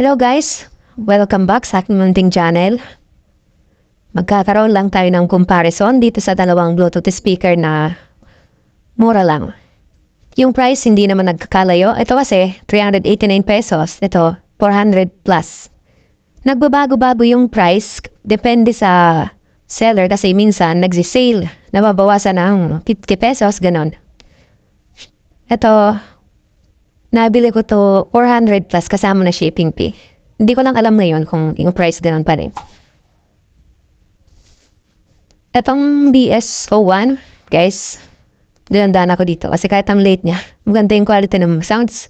Hello guys! Welcome back sa aking munting channel. Magkakaroon lang tayo ng comparison dito sa dalawang Bluetooth speaker na mura lang. Yung price hindi naman nagkakalayo. Ito kasi 389 pesos. Ito 400 plus. Nagbabago-bago yung price depende sa seller kasi minsan nagsisale. Nababawasan ng 50 pesos, ganon. Ito, Nabili ko to 400 plus kasama na shipping fee. Hindi ko lang alam ngayon kung yung price ganun pa rin. Etong BS01, guys, dinandaan ako dito kasi kahit ang late niya, maganda yung quality ng sounds.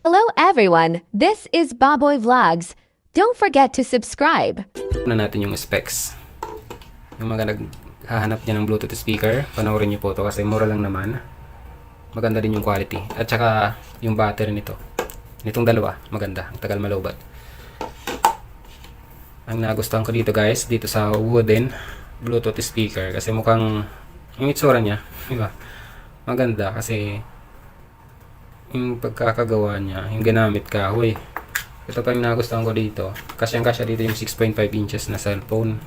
Hello everyone, this is Baboy Vlogs. Don't forget to subscribe. na natin yung specs. Yung mga naghahanap niya ng Bluetooth speaker, panoorin niyo po to kasi mura lang naman. Maganda din yung quality. At saka yung battery nito. Nitong dalawa, maganda. Ang tagal malowbat. Ang nagustuhan ko dito guys, dito sa wooden Bluetooth speaker kasi mukhang yung itsura niya, di ba? Maganda kasi yung pagkakagawa niya, yung ginamit kahoy. Ito pa yung nagustuhan ko dito. Kasyang kasya dito yung 6.5 inches na cellphone.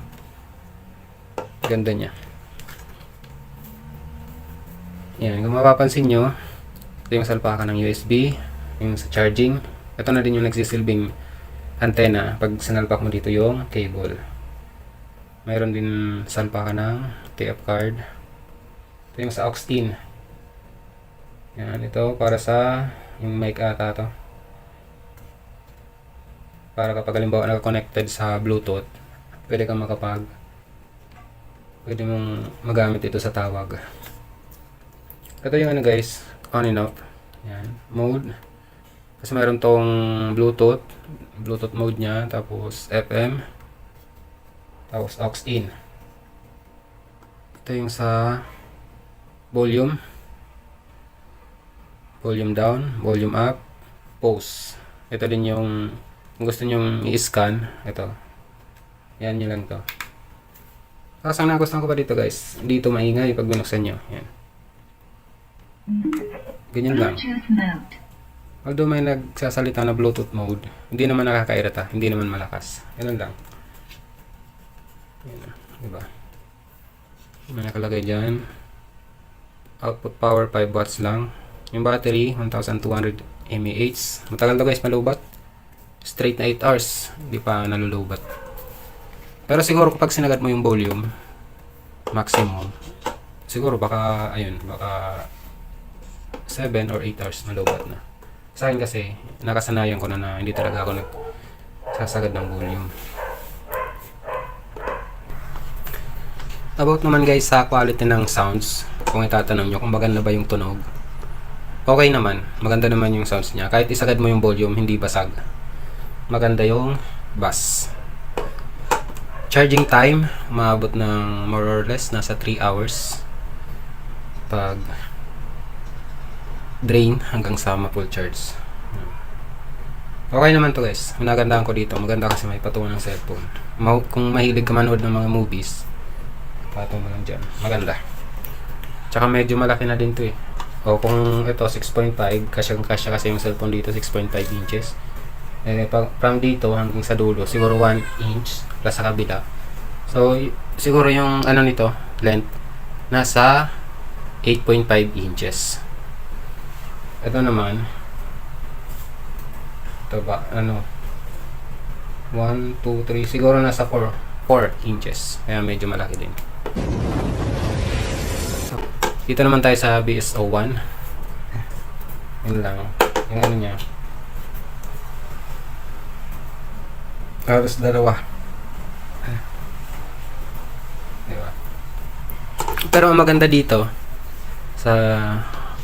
Ganda niya. Yan, kung mapapansin nyo, ito yung salpakan ng USB, yung sa charging. Ito na din yung nagsisilbing antenna pag sinalpak mo dito yung cable. Mayroon din salpakan ng TF card. Ito yung sa aux in. Yan, ito para sa yung mic ata to para kapag halimbawa naka-connected sa Bluetooth, pwede kang makapag pwede mong magamit ito sa tawag. Ito yung ano guys, on and off. Yan, mode. Kasi mayroon tong Bluetooth, Bluetooth mode niya, tapos FM, tapos aux in. Ito yung sa volume, volume down, volume up, pause. Ito din yung kung gusto nyo i-scan, ito. Yan nyo lang to. Tapos ang nagustuhan ko pa dito guys, dito maingay pag binuksan nyo. Yan. Ganyan lang. Although may nagsasalita na Bluetooth mode, hindi naman nakakairita, hindi naman malakas. Ganun lang. Yan, diba? May nakalagay dyan. Output power 5 watts lang. Yung battery, 1200 mAh. Matagal to guys, malubat. Straight na 8 hours, hindi pa nalulubat. Pero siguro kapag sinagad mo yung volume, maximum, siguro baka, ayun, baka 7 or 8 hours malubat na. Sa akin kasi, nakasanayan ko na na hindi talaga ako nagsasagad ng volume. About naman guys sa quality ng sounds, kung itatanong nyo kung maganda ba yung tunog, okay naman. Maganda naman yung sounds niya. Kahit isagad mo yung volume, hindi basag. Maganda yung bass. Charging time, maabot ng more or less, nasa 3 hours. Pag drain hanggang sa ma-full charge. Okay naman to guys. Minagandaan ko dito. Maganda kasi may patungan ng cellphone. Ma- kung mahilig ka manood ng mga movies, patong mo lang dyan. Maganda. Tsaka medyo malaki na din to eh. O kung ito 6.5, kasyang kasya kasi yung cellphone dito 6.5 inches. Eh, from dito hanggang sa dulo, siguro 1 inch plus sa kabila. So, siguro yung ano nito, length, nasa 8.5 inches. Ito naman, ito ba, ano, 1, 2, 3, siguro nasa 4, 4 inches. Kaya medyo malaki din. Dito naman tayo sa BSO1. Yun lang. Yung ano niya. Halos dalawa. Diba? Pero ang maganda dito sa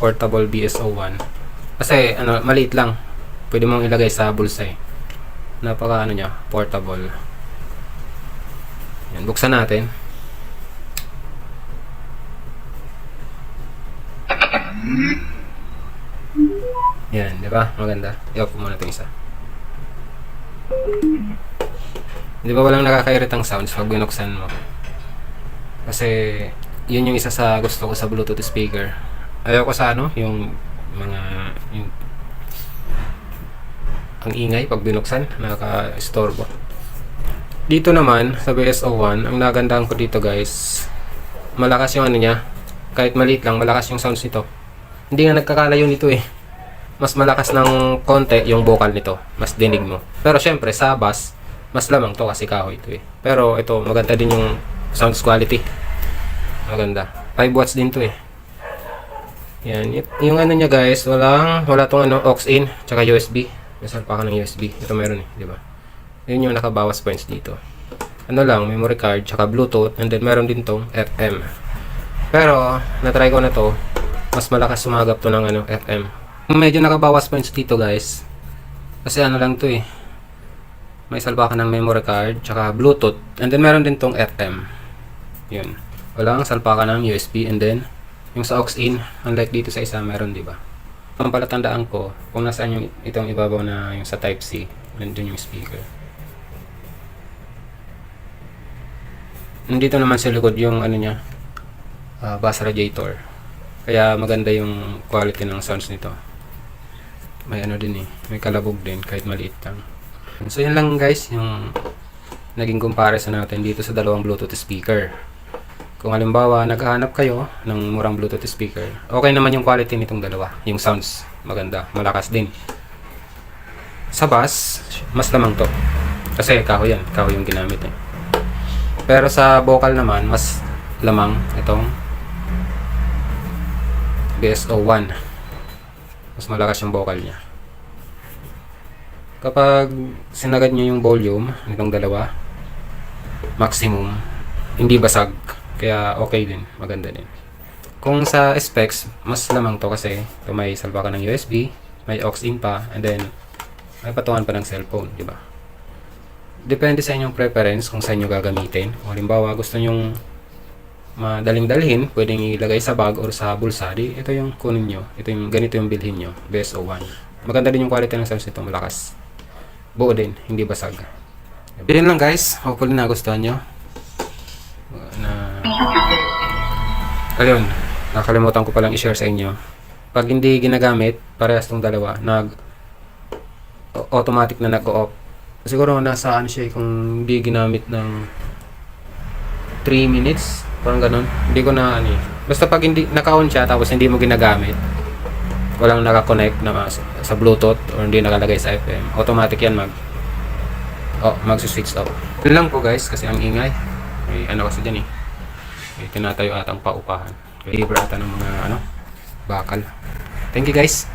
portable BSO1 kasi ano maliit lang. Pwede mong ilagay sa bulsa eh. Napaka ano niya, portable. Yan, buksan natin. Yan, di ba? Maganda. I-off muna ito isa. Di ba walang nakakairitang sounds pag binuksan mo? Kasi yun yung isa sa gusto ko sa Bluetooth speaker. Ayaw ko sa ano, yung mga yung ang ingay pag binuksan, nakaka-istorbo. Dito naman, sa BSO1, ang nagandahan ko dito guys, malakas yung ano niya, kahit maliit lang, malakas yung sounds nito. Hindi nga nagkakalayo nito eh. Mas malakas ng konti yung vocal nito, mas dinig mo. Pero syempre, sa bass, mas lamang to kasi kahoy ito eh. Pero ito, maganda din yung sounds quality. Maganda. 5 watts din to eh. Yan. Yung ano niya guys, walang, wala tong ano, aux in, tsaka USB. May salpakan ng USB. Ito meron eh, di ba? Yun yung nakabawas points dito. Ano lang, memory card, tsaka Bluetooth, and then meron din tong FM. Pero, na-try ko na to, mas malakas sumagap to ng ano, FM. Medyo nakabawas points dito guys. Kasi ano lang to eh. May salpakan ng memory card, tsaka Bluetooth, and then meron din tong FM. Yun. Walang salpakan ng USB, and then, yung sa aux in, unlike dito sa isa, meron, di ba? Ang palatandaan ko, kung nasaan yung itong ibabaw na yung sa type C, nandun yung speaker. Nandito naman sa likod yung ano niya, ah, bass radiator. Kaya maganda yung quality ng sounds nito. May ano din eh, may kalabog din kahit maliit lang. So yun lang guys, yung naging comparison natin dito sa dalawang Bluetooth speaker. Kung halimbawa, naghahanap kayo ng murang Bluetooth speaker, okay naman yung quality nitong dalawa. Yung sounds, maganda, malakas din. Sa bass, mas lamang to. Kasi kahoy yan, kahoy yung ginamit eh. Pero sa vocal naman, mas lamang itong BSO1. Mas malakas yung vocal niya. Kapag sinagad niyo yung volume nitong dalawa, maximum, hindi basag. Kaya okay din, maganda din. Kung sa specs, mas lamang to kasi ito may salbakan ng USB, may aux in pa, and then may patungan pa ng cellphone, di ba? Depende sa inyong preference kung saan nyo gagamitin. Kung halimbawa gusto nyong madaling dalhin, pwedeng ilagay sa bag or sa bulsa, di ito yung kunin nyo. Ito yung, ganito yung bilhin nyo, BSO1. Maganda din yung quality ng sounds nito, malakas. Buo din, hindi basag. Yun lang guys, hopefully nagustuhan nyo. Ayun, nakalimutan ko palang i-share sa inyo. Pag hindi ginagamit, parehas tong dalawa, nag automatic na nag-off. Siguro nasa ano siya eh, kung hindi ginamit ng 3 minutes, parang ganun. Hindi ko na ano eh. Basta pag hindi naka-on siya tapos hindi mo ginagamit, walang naka-connect na sa, sa Bluetooth or hindi nakalagay sa FM, automatic yan mag oh, mag-switch off. Yun lang po guys kasi ang ingay. May ano kasi dyan eh. Tinatayo atang paupahan. Libre ata ng mga ano, bakal. Thank you guys.